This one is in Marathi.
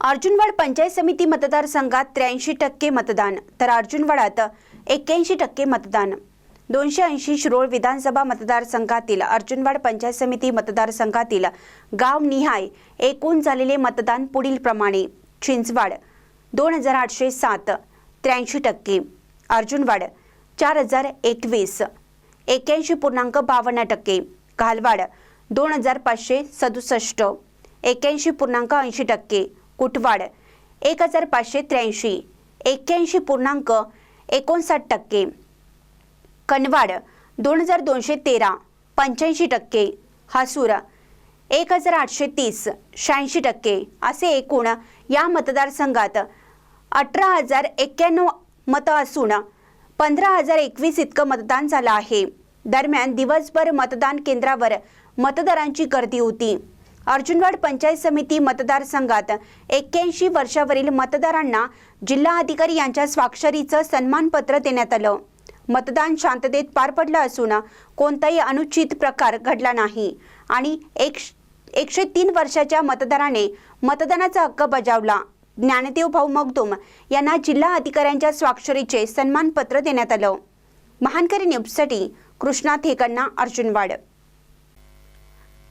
अर्जुनवाड पंचायत समिती मतदारसंघात त्र्याऐंशी टक्के मतदान तर अर्जुनवाडात एक्क्याऐंशी टक्के मतदान. दोनशे ऐंशी शिरोळ विधानसभा मतदारसंघातील अर्जुनवाड पंचायत समिती मतदारसंघातील गावनिहाय एकूण झालेले मतदान पुढील प्रमाणे. चिंचवाड दोन हजार आठशे सात त्र्याऐंशी टक्के. अर्जुनवाड चार हजार एकवीस एक्क्याऐंशी पूर्णांक बावन्न टक्के. घालवाड दोन हजार पाचशे सदुसष्ट एक्क्याऐंशी पूर्णांक ऐंशी टक्के. कुटवाड एक हजार पाचशे त्र्याऐंशी. एक्क्याऐंशी पूर्णांक एकोणसाठ टक्के. कनवाड दोन हजार दोनशे तेरा. पंच्याऐंशी टक्के. हासूर एक हजार आठशे तीस. शहाऐंशी टक्के. असे एकूण या मतदारसंघात अठरा हजार एक्क्याण्णव मतं असून पंधरा हजार एकवीस इतकं मतदान झालं आहे. दरम्यान दिवसभर मतदान केंद्रावर मतदारांची गर्दी होती. अर्जुनवाड पंचायत समिती मतदारसंघात एक्क्याऐंशी वर्षावरील मतदारांना जिल्हा अधिकारी यांच्या स्वाक्षरीचं सन्मानपत्र देण्यात आलं. मतदान शांततेत पार पडलं असून कोणताही अनुचित प्रकार घडला नाही आणि एक एकशे तीन वर्षाच्या मतदाराने मतदानाचा हक्क बजावला. ज्ञानदेव भाऊ मगदुम यांना जिल्हा अधिकाऱ्यांच्या स्वाक्षरीचे सन्मानपत्र देण्यात आलं. महानकरी न्यूजसाठी कृष्णा थेकण्णा अर्जुनवाड.